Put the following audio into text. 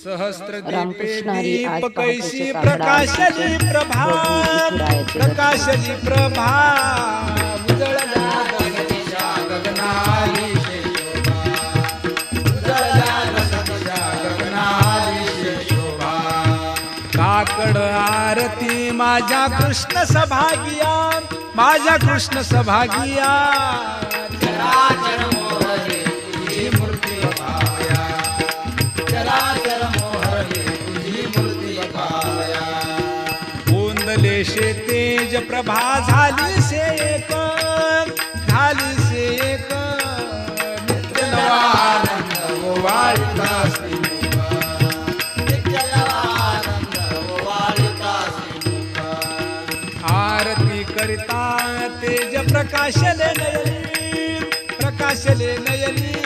आज दीप कैसी प्रकाशली प्रभा प्रकाशली प्रभा उजळल्या गगनाच्या गगनाली. काकड आरती माझ्या कृष्ण सभागिया माझ्या कृष्ण सभागिया गोंदले शे तेज प्रभा झाली से एक झाली से एक. आरती करिता तेज प्रकाशले नयनी प्रकाशले नयनी